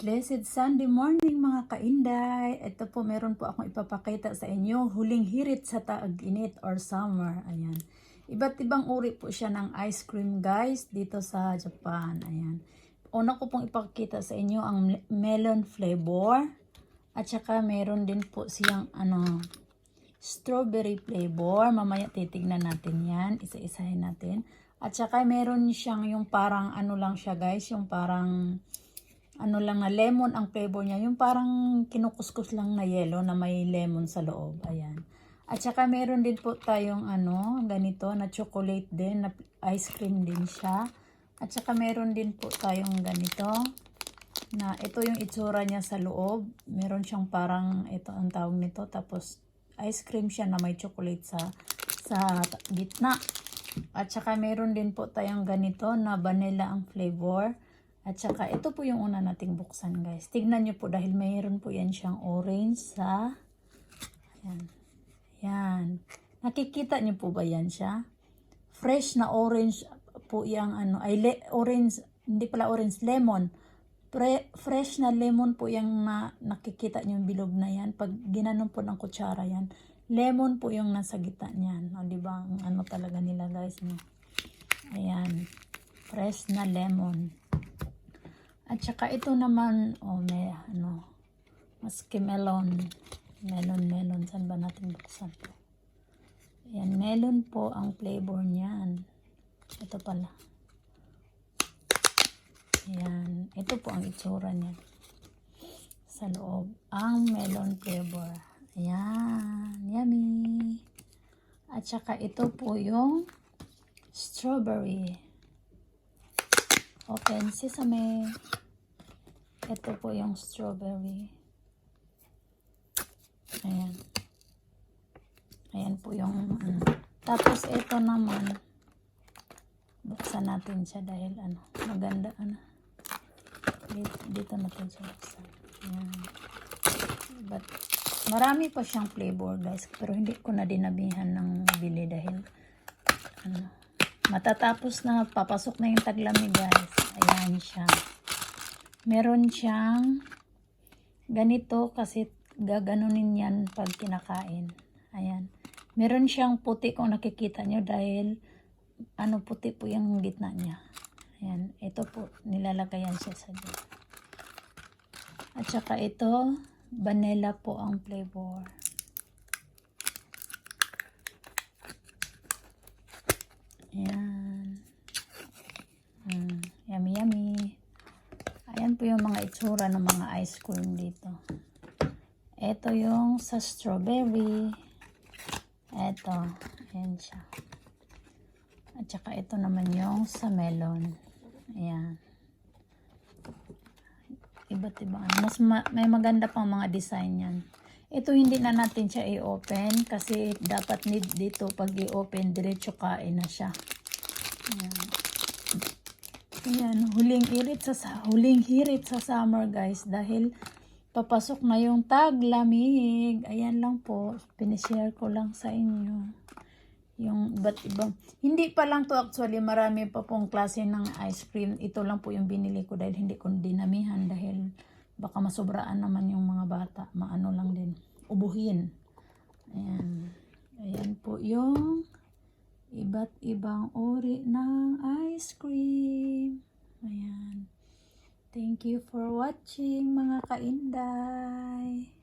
Blessed Sunday morning mga kainday. Ito po meron po akong ipapakita sa inyo. Huling hirit sa taag-init or summer. Ayan. Iba't ibang uri po siya ng ice cream guys dito sa Japan. Ayan. Una ko pong ipakita sa inyo ang me- melon flavor. At saka meron din po siyang ano strawberry flavor. Mamaya titignan natin yan. Isa-isahin natin. At saka meron siyang yung parang ano lang siya guys. Yung parang ano lang na lemon ang flavor niya. Yung parang kinukuskus lang na yellow na may lemon sa loob. Ayan. At saka meron din po tayong ano, ganito na chocolate din, na ice cream din siya. At saka meron din po tayong ganito na ito yung itsura niya sa loob. Meron siyang parang ito ang tawag nito tapos ice cream siya na may chocolate sa sa gitna. At saka meron din po tayong ganito na vanilla ang flavor. At saka ito po yung una nating buksan guys. Tignan nyo po dahil mayroon po yan siyang orange sa yan. Yan. Nakikita nyo po ba yan siya? Fresh na orange po yung ano, ay le, orange, hindi pala orange, lemon. Pre, fresh na lemon po yung na, nakikita nyo yung bilog na yan. Pag ginanon po ng kutsara yan, lemon po yung nasa gitna niyan. O, di ba? Ang ano talaga nila guys. No? Ayan. Fresh na lemon. At saka ito naman, oh, may ano, maski melon. Melon, melon. Saan ba natin buksan po? Ayan, melon po ang flavor niyan. Ito pala. Ayan, ito po ang itsura niya. Sa loob, ang melon flavor. Ayan, yummy. At saka ito po yung strawberry. Open sesame. Ito po yung strawberry. Ayan. Ayan po yung ano. Tapos ito naman. Buksan natin siya dahil ano. Maganda ano. Dito, dito natin siya buksan. Ayan. But, marami pa siyang flavor guys. Pero hindi ko na dinabihan ng bili dahil ano. Matatapos na, papasok na yung taglamig guys. Ayan siya. Meron siyang ganito kasi gaganunin yan pag kinakain. Ayan. Meron siyang puti kung nakikita nyo dahil ano puti po yung gitna niya. Ayan. Ito po, nilalagayan siya sa dito. At saka ito, vanilla po ang flavor. Ayan. Mm, yummy, yummy. Ayan po yung mga itsura ng mga ice cream dito. Ito yung sa strawberry. Ito. Ayan siya. At saka ito naman yung sa melon. Ayan. Iba't ibang. Mas ma- may maganda pang mga design yan. Ito hindi na natin siya i-open kasi dapat need dito pag i-open diretso kain na siya. Ayan. Ayan, huling irit sa sa- huling hirit sa summer guys dahil papasok na yung taglamig. Ayan lang po, pinishare ko lang sa inyo. Yung iba't ibang, hindi pa lang to actually, marami pa pong klase ng ice cream. Ito lang po yung binili ko dahil hindi ko dinamihan dahil baka masobraan naman yung mga bata. Maano lang din, ubuhin. Ayan. Ayan po yung iba't ibang uri ng ice cream. Ayan. Thank you for watching mga kainday.